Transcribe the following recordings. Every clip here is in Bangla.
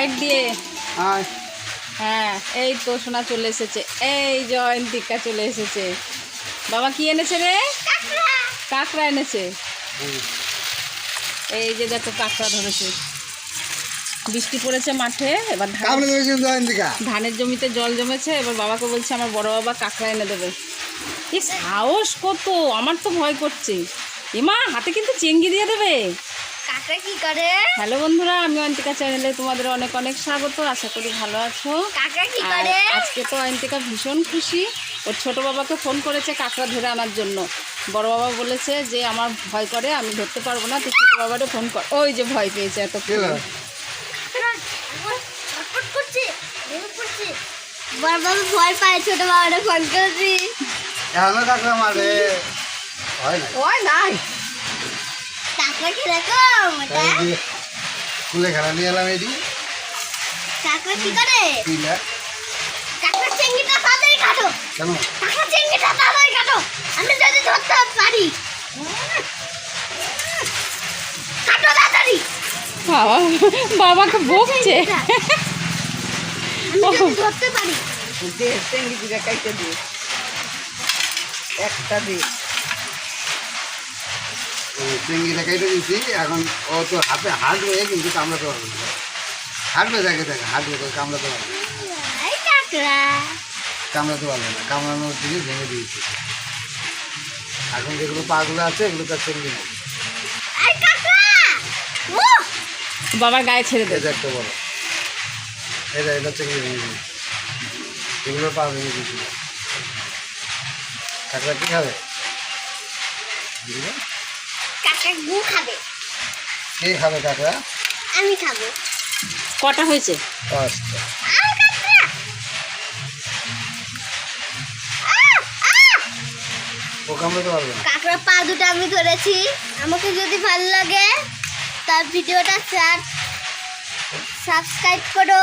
লাইট দিয়ে। হ্যাঁ এই তো সোনা চলে এসেছে। এই জয়ন্তিকা চলে এসেছে। বাবা কি এনেছে রে? কাঁকড়া এনেছে। এই যে দেখো কাঁকড়া ধরেছে। বৃষ্টি পড়েছে মাঠে এবার ধানের জমিতে জল জমেছে এবার বাবাকে বলছে আমার বড় বাবা কাঁকড়া এনে দেবে। এ সাহস কত? আমার তো ভয় করছে। এমা হাতে কিন্তু চেঙ্গি দিয়ে দেবে। হ্যালো বন্ধুরা আমি অন্তিকা চ্যানেলে তোমাদের অনেক অনেক স্বাগত আশা করি ভালো আছো। কাকড়া কি করে? আজকে তো অন্তিকা ভীষণ খুশি। ওর ছোট বাবাকে ফোন করেছে কাঁকড়া ধরে আনার জন্য। বড় বাবা বলেছে যে আমার ভয় করে আমি ধরতে পারব না তুই ছোট বাবারে ফোন কর। ওই যে ভয় পেয়েছে এত বড় বাবা ভয় পায় ছোট বাবাটা ফোন করেছি হয় নাই। কুলে খেলা নিয়ে এলাম এটি। কাকড়া কি করে? কিলা কাকড়া চেঙ্গিটা তাড়াতাড়ি কাটো। কেন? কাকড়া চেঙ্গিটা তাড়াতাড়ি কাটো। আমি যদি ধরতে পারি। কাটো তাড়াতাড়ি। বাবা বাবাকে বকছে। আমি যদি ধরতে পারি। একটা দিয়ে চিংড়িটা কেটে দিচ্ছি এখন ও তো হাতে হাঁটবে কিন্তু কামড়াতে পারবে না। হাঁটবে দেখে দেখে হাঁটবে তো কামড়াতে পারবে না। কামড়াতে পারবে না কামড়ানোর দিকে ভেঙে দিয়েছি। এখন যেগুলো পাগুলো আছে এগুলো তার চিংড়ি ও বাবার গায়ে ছেড়ে দে। এই যে একটা বড় এটা এটা চিংড়ি ভেঙে দিয়েছি এগুলো পা ভেঙে দিয়েছিল কাকড়া কি খাবে? কাকড়া গু খাবে। কে খাবে কাকড়া আমি খাব। কটা হয়েছে? পাঁচটা। কাকড়া। পা দুটো আমি ধরেছি। আমাকে যদি ভালো লাগে তার ভিডিওটা শেয়ার সাবস্ক্রাইব করো।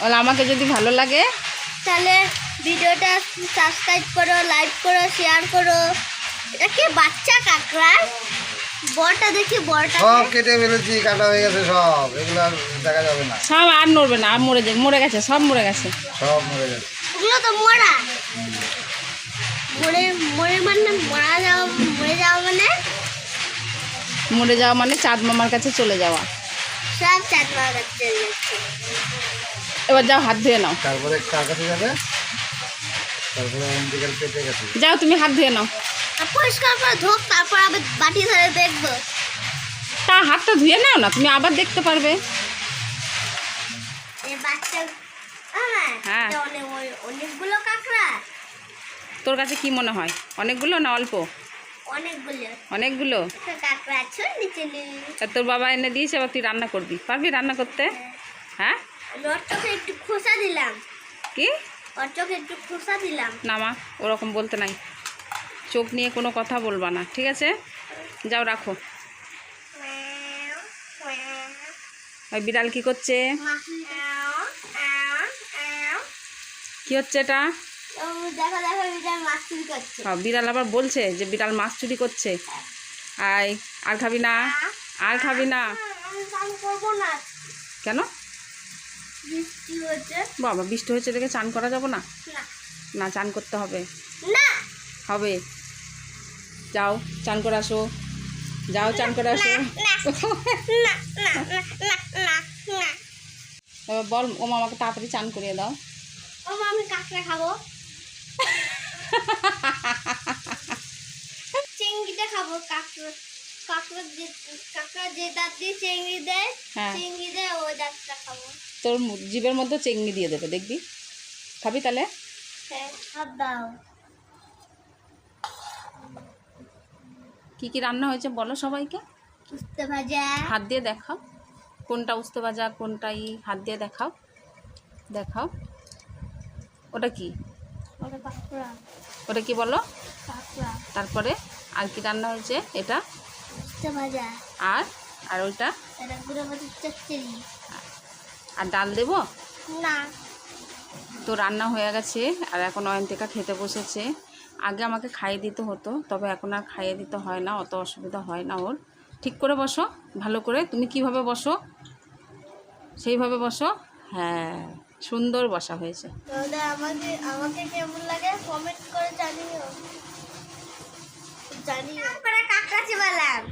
বলে আমাকে যদি ভালো লাগে। তাহলে ভিডিওটা সাবস্ক্রাইব করো লাইক করো শেয়ার করো। এটা কি বাচ্চা কাকড়া বড়টা দেখি বড়টা সব কেটে ফেলেছি কাটা হয়ে গেছে সব। এগুলো আর দেখা যাবে না। সব আর নড়বে না আর মরে যাবে মরে গেছে সব মরে গেছে। সব মরে গেছে। ওগুলো তো মরা। মরে মরে মানে মরা যাওয়া মরে যাওয়া মানে? মরে যাওয়া মানে চাঁদ মামার কাছে চলে যাওয়া। সব যাচ্ছে। এবার যাও হাত ধুয়ে নাও। তারপরে কার কাছে যাবে? তারপরে অন্তিকার পেটে গেছে। যাও তুমি হাত ধুয়ে নাও। পরিষ্কার করে ধোক তারপর আবার বাটি ধরে দেখব। তা হাতটা ধুয়ে নাও না তুমি আবার দেখতে পারবে। হ্যাঁ। হ্যাঁ। অনেকগুলো কাঁকড়া। তোর কাছে কি মনে হয়? অনেকগুলো না অল্প? অনেকগুলো। অনেকগুলো? তা তোর বাবা এনে দিয়েছে এবার তুই রান্না করবি। পারবি রান্না করতে? হ্যাঁ। আমি একটু খোসা দিলাম। কি? ওর চোখে একটু খোসা দিলাম। না মা ওরকম বলতে নাই। চোখ নিয়ে কোনো কথা বলবা না ঠিক আছে? যাও রাখো। ওই বিড়াল কি করছে? কি হচ্ছে এটা? দেখো বিড়াল আবার বলছে যে বিড়াল মাছ চুরি করছে। আয় আর খাবি না? আর খাবি না? কেন? বাবা বৃষ্টি হয়েছে দেখে চান করা যাব না? না। না চান করতে হবে। না। হবে। যাও চান করে আসো। যাও চান করে আসো। বল ও মামাকে তাড়াতাড়ি চান করিয়ে দাও। ও আমি কাঁকড়া খাব। চিংড়িটা খাব কাঁকড়া। কাঁকড়া যে কাঁকড়া যে দাঁত দিয়ে চিংড়ি দেয় হ্যাঁ। চিংড়ি দেয় ওই দাঁতটা খাব। তোর জিভের মধ্যে চেংনি দিয়ে দেবে দেখবি? খাবি তাহলে? হ্যাঁ দাও। কি কি রান্না হয়েছে বলো সবাইকে? উস্তে ভাজা। হাত দিয়ে দেখাও। কোনটা উস্তে ভাজা কোনটা ই হাত দিয়ে দেখাও। দেখাও। ওটা কি? ওটা কি বলো? তারপরে আর কি রান্না হয়েছে? এটা? ভাজা। আর? আর ওইটা? আর ডাল দেবো? না। তো রান্না হয়ে গেছে আর এখন অয়ন্তিকা খেতে বসেছে। আগে আমাকে খাইয়ে দিতে হতো তবে এখন আর খাইয়ে দিতে হয় না অত অসুবিধা হয় না ওর। ঠিক করে বসো ভালো করে। তুমি কীভাবে বসো? সেইভাবে বসো। হ্যাঁ সুন্দর বসা হয়েছে। তাহলে আমাকে আমাকে কেমন লাগে? কমেন্ট করে জানিও। জানিও। করে কাকড়া চিবালাম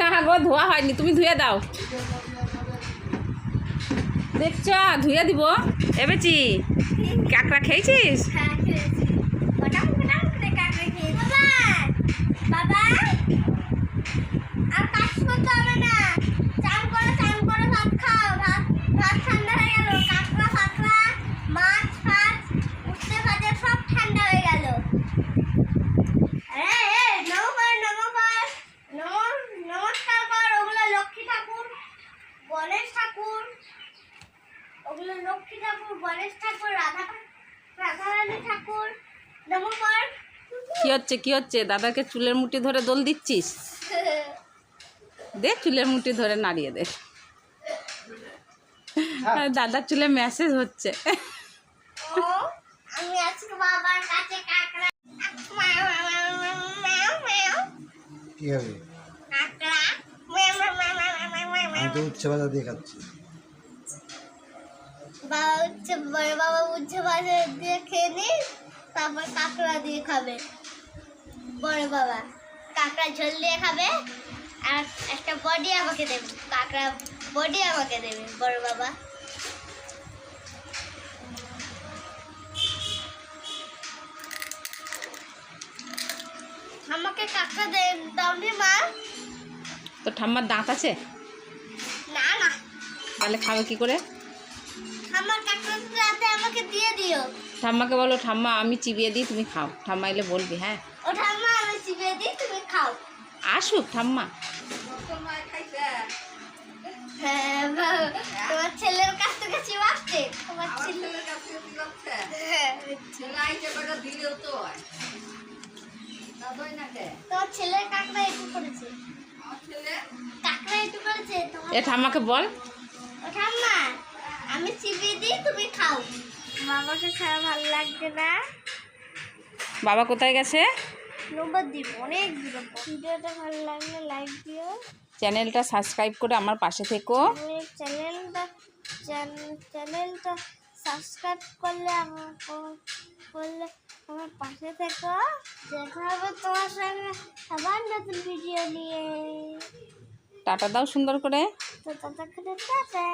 না গো ধোয়া হয়নি। তুমি ধুয়ে দাও। দেখছ ধুয়ে দিব। এবেছি কাঁকড়া খেয়েছিস হ্যাঁ খেয়েছি কটাম কটাম করে কাকড়া খেয়েছি বাবা বাবা আর কাজ করতে হবে না চান করো চান করে ভাত খাও ভাত ভাত ঠান্ডা হয়ে গেল কাকড়া ফাকড়া মাছ ফাছ উঠতে ভাজে সব ঠান্ডা হয়ে গেল আরে এই নমস্কার নমস্কার নম নমস্কার কর ওগুলো লক্ষ্মী ঠাকুর গণেশ ঠাকুর ওগুলো লক্ষ্মী ঠাকুর গণেশ ঠাকুর রাধা রাধারানী ঠাকুর নমস্কার কি হচ্ছে কি হচ্ছে? দাদাকে চুলের মুঠি ধরে দোল দিচ্ছিস? দে চুলের মুঠি ধরে নাড়িয়ে দে। আর দাদার চুলে মেসেজ হচ্ছে। ও আমি আজকে বাবার কাছে কাকড়া। কি হবে? কাকড়া। তো উচ্ছে ভাজা দিয়ে খাচ্ছি। বাবা উচ্ছে বড় বাবা উচ্ছে ভাজা দিয়ে খেয়ে নি তারপর কাঁকড়া দিয়ে খাবে। বড় বাবা কাঁকড়া ঝোল দিয়ে খাবে আর একটা বডি আমাকে দেবে কাঁকড়া বডি আমাকে দেবে বড় বাবা। আমাকে কাঁকড়া দে দাওনি মা। তো ঠাম্মার দাঁত আছে? না না। তাহলে খাবে কি করে? রাতে আমাকে দিয়ে দিও। ঠাম্মাকে বলো ঠাম্মা আমি চিবিয়ে দিই তুমি খাও। ঠাম্মা এলে বলবি হ্যাঁ। ও ঠাম্মা আমি চিবিয়ে দিই তুমি খাও। আসুক ঠাম্মা। হ্যাঁ তোমার ছেলের কাছ থেকে চিবাচ্ছে তোমার ছেলে হ্যাঁ, তোমার ছেলের কাকড়া একটু করেছে। কাকড়া একটু করেছে এ ঠাম্মাকে বল। ও ঠাম্মা তুমি খাও। বাবাকে ছাড়া ভালো লাগছে না। বাবা কোথায় গেছে? নম্বর দিব অনেক দিব ভিডিওটা ভালো লাগলে লাইক দিও। চ্যানেলটা সাবস্ক্রাইব করে আমার পাশে থেকো। চ্যানেলটা চ্যানেলটা সাবস্ক্রাইব করলে আমার করলে আমার পাশে থেকো। দেখা হবে তোমার সঙ্গে আবার নতুন ভিডিও নিয়ে। টাটা দাও সুন্দর করে। তো ততক্ষণে টাটা।